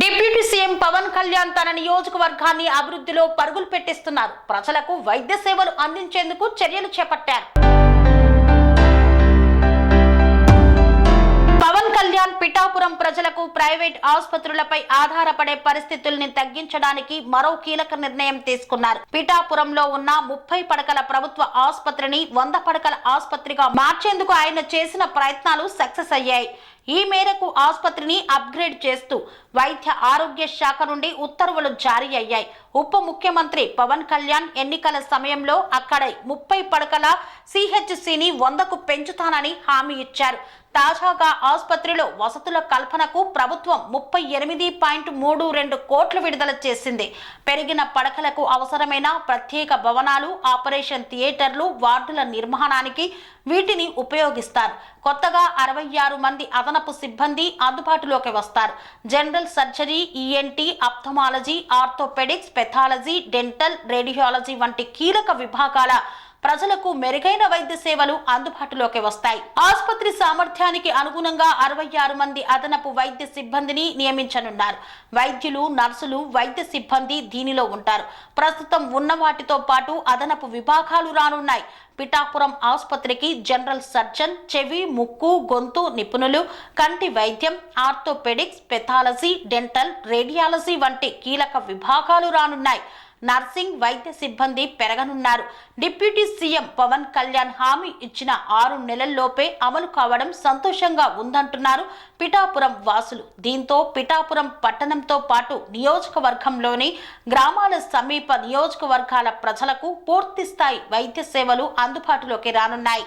Deputy CM Pawan Kalyan తన నియోజకవర్గాన్ని అభివృద్ధిలో పరుగులు పెట్టిస్తున్నారు. ప్రజలకు వైద్య సేవలు అందించేందుకు చర్యలు చేపట్టారు. పవన్ కళ్యాణ్ పిఠాపురం ప్రజలకు ప్రైవేట్ ఆసుపత్రులపై ఆధారపడే పరిస్థితుల్ని తగ్గించడానికి మరో కీలక నిర్ణయం తీసుకున్నారు. పిఠాపురంలో ఉన్న ముప్పై పడకల ప్రభుత్వ ఆసుపత్రిని వంద పడకల ఆసుపత్రిగా మార్చేందుకు ఆయన చేసిన ప్రయత్నాలు సక్సెస్ అయ్యాయి. ఈ మేరకు ఆసుపత్రిని అప్గ్రేడ్ చేస్తూ వైద్య ఆరోగ్య శాఖ నుండి ఉత్తర్వులు జారీ అయ్యాయి. ఉప ముఖ్యమంత్రి పవన్ కళ్యాణ్ ఎన్నికల సమయంలో అక్కడ ముప్పై పడకల సిహెచ్సిని వందకు పెంచుతానని హామీ ఇచ్చారు. తాజాగా ఆసుపత్రిలో వసతుల కల్పనకు ప్రభుత్వం ముప్పై ఎనిమిది పాయింట్ మూడు రెండు కోట్లు విడుదల చేసింది. పెరిగిన పడకలకు అవసరమైన ప్రత్యేక భవనాలు ఆపరేషన్ థియేటర్లు వార్డుల నిర్మాణానికి వీటిని ఉపయోగిస్తారు. కొత్తగా అరవై ఆరు మంది అదనపు సిబ్బంది అందుబాటులోకి వస్తారు. General surgery ENT ophthalmology orthopaedics pathology dental radiology వంటి కీలక విభాగాల ప్రజలకు మెరుగైన వైద్య సేవలు అందుబాటులోకి వస్తాయి. ఆసుపత్రి సామర్థ్యానికి అనుగుణంగా అరవై ఆరు మంది అదనపు వైద్య సిబ్బందిని నియమించనున్నారు. వైద్యులు నర్సులు వైద్య సిబ్బంది దీనిలో ఉంటారు. ప్రస్తుతం ఉన్న వాటితో పాటు అదనపు విభాగాలు రానున్నాయి. పిఠాపురం ఆసుపత్రికి జనరల్ సర్జన్ చెవి ముక్కు గొంతు నిపుణులు కంటి వైద్యం ఆర్థోపెడిక్స్ పెథాలజీ డెంటల్ రేడియాలజీ వంటి కీలక విభాగాలు రానున్నాయి. నర్సింగ్ వైద్య సిబ్బంది పెరగనున్నారు. డిప్యూటీ సీఎం పవన్ కళ్యాణ్ హామీ ఇచ్చిన ఆరు నెలల్లోపే అమలు కావడం సంతోషంగా ఉందంటున్నారు పిఠాపురం వాసులు. దీంతో పిఠాపురం పట్టణంతో పాటు నియోజకవర్గంలోని గ్రామాల సమీప నియోజకవర్గాల ప్రజలకు పూర్తిస్థాయి వైద్య సేవలు అందుబాటులోకి రానున్నాయి.